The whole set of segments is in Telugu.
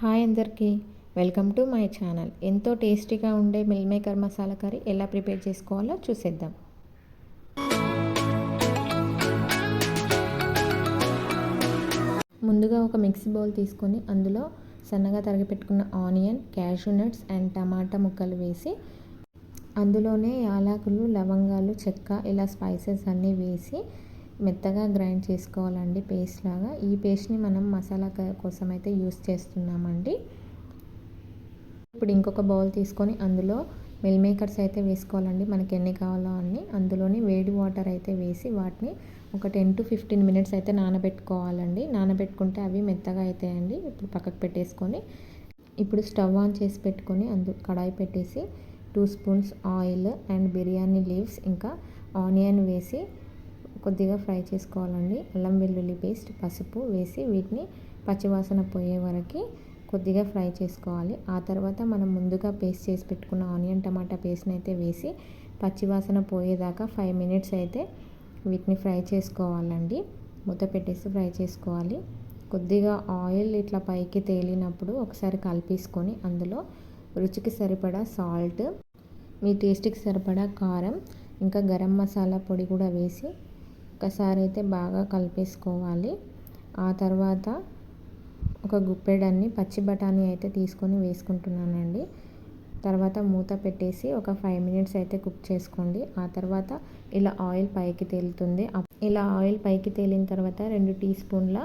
హాయ్ అందరికీ. Welcome to my channel. ఎంతో టేస్టీగా ఉండే మిల్ మేకర్ మసాలా కర్రీ ఎలా ప్రిపేర్ చేసుకోవాలో చూసేద్దాం. ముందుగా ఒక మిక్సీ బౌల్ తీసుకొని అందులో సన్నగా తరిగి పెట్టుకున్న ఆనియన్ క్యాషూ నట్స్ అండ్ టమాటా ముక్కలు వేసి అందులోనే యాలకులు లవంగాలు చెక్క ఇలా స్పైసెస్ అన్నీ వేసి మెత్తగా గ్రైండ్ చేసుకోవాలండి పేస్ట్ లాగా. ఈ పేస్ట్ని మనం మసాలా కోసం అయితే యూస్ చేస్తున్నామండి. ఇప్పుడు ఇంకొక బౌల్ తీసుకొని అందులో మిల్ మేకర్స్ అయితే వేసుకోవాలండి. మనకి ఎన్ని కావాలో అన్ని. అందులోని వేడి వాటర్ అయితే వేసి వాటిని ఒక టెన్ టు ఫిఫ్టీన్ మినిట్స్ అయితే నానబెట్టుకోవాలండి. నానబెట్టుకుంటే అవి మెత్తగా అవుతాయండి ఇప్పుడు పక్కకు పెట్టేసుకొని ఇప్పుడు స్టవ్ ఆన్ చేసి పెట్టుకొని అందు కడాయి పెట్టేసి two spoons oil and biryani leaves ఇంకా ఆనియన్ వేసి కొద్దిగా ఫ్రై చేసుకోవాలండి. అల్లం వెల్లుల్లి పేస్ట్ పసుపు వేసి వీటిని పచ్చివాసన పోయే వరకు కొద్దిగా ఫ్రై చేసుకోవాలి. ఆ తర్వాత మనం ముందుగా పేస్ట్ చేసి పెట్టుకున్న ఆనియన్ టమాటా పేస్ట్ని అయితే వేసి పచ్చివాసన పోయేదాకా ఫైవ్ మినిట్స్ అయితే వీటిని ఫ్రై చేసుకోవాలండి. మూత పెట్టేసి ఫ్రై చేసుకోవాలి. కొద్దిగా ఆయిల్ ఇట్లా పైకి తేలినప్పుడు ఒకసారి కలిపేసుకొని అందులో రుచికి సరిపడా సాల్ట్ మీ టేస్ట్కి సరిపడా కారం ఇంకా గరం మసాలా పొడి కూడా వేసి ఒక్కసారి అయితే బాగా కలిపేసుకోవాలి. ఆ తర్వాత ఒక గుప్పెడన్ని పచ్చి బఠానీ అయితే తీసుకొని వేసుకుంటున్నానండి. తర్వాత మూత పెట్టేసి ఒక ఫైవ్ మినిట్స్ అయితే కుక్ చేసుకోండి. ఆ తర్వాత ఇలా ఆయిల్ పైకి తేలుతుంది. ఇలా ఆయిల్ పైకి తేలిన తర్వాత రెండు టీ స్పూన్ల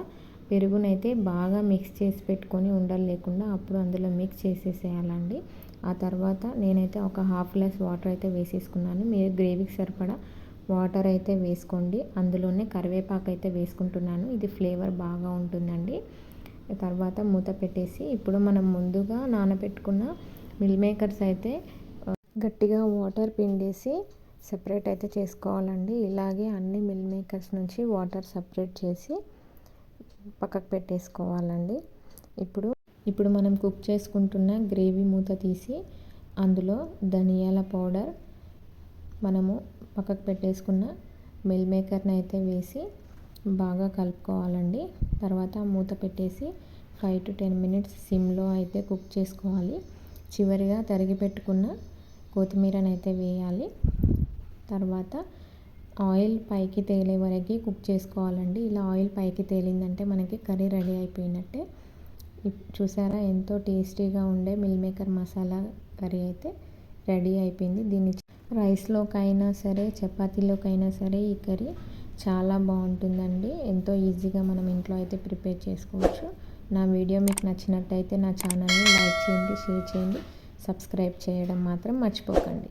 పెరుగునైతే బాగా మిక్స్ చేసి పెట్టుకొని ఉండలు లేకుండా అప్పుడు అందులో మిక్స్ చేసేసేయాలండి. ఆ తర్వాత నేనైతే ఒక హాఫ్ గ్లాస్ వాటర్ అయితే వేసేసుకున్నాను. మీరు గ్రేవీకి సరిపడా వాటర్ అయితే వేసుకోండి. అందులోనే కరివేపాకు అయితే వేసుకుంటున్నాను. ఇది ఫ్లేవర్ బాగా ఉంటుందండి. తర్వాత మూత పెట్టేసి ఇప్పుడు మనం ముందుగా నానబెట్టుకున్న మిల్ మేకర్స్ అయితే గట్టిగా వాటర్ పిండేసి సపరేట్ అయితే చేసుకోవాలండి. ఇలాగే అన్ని మిల్ మేకర్స్ నుంచి వాటర్ సపరేట్ చేసి పక్కకు పెట్టేసుకోవాలండి. ఇప్పుడు ఇప్పుడు మనం కుక్ చేసుకుంటున్న గ్రేవీ మూత తీసి అందులో ధనియాల పౌడర్ మనము పక్కకు పెట్టేసుకున్న మిల్ మేకర్ని అయితే వేసి బాగా కలుపుకోవాలండి. తర్వాత మూత పెట్టేసి ఫైవ్ టు టెన్ మినిట్స్ సిమ్లో అయితే కుక్ చేసుకోవాలి. చివరిగా తరిగి పెట్టుకున్న కొత్తిమీరని అయితే వేయాలి. తర్వాత ఆయిల్ పైకి తేలే వరకు కుక్ చేసుకోవాలండి. ఇలా ఆయిల్ పైకి తేలిందంటే మనకి కర్రీ రెడీ అయిపోయినట్టే. చూసారా? ఎంతో టేస్టీగా ఉండే మిల్ మేకర్ మసాలా కర్రీ అయితే రెడీ అయిపోయింది. దీన్ని రైస్లోకైనా సరే చపాతీలోకైనా సరే ఈ కర్రీ చాలా బాగుంటుందండి. ఎంతో ఈజీగా మనం ఇంట్లో అయితే ప్రిపేర్ చేసుకోవచ్చు. నా వీడియో మీకు నచ్చినట్టయితే నా ఛానల్ని లైక్ చేయండి షేర్ చేయండి సబ్స్క్రైబ్ చేయడం మాత్రం మర్చిపోకండి.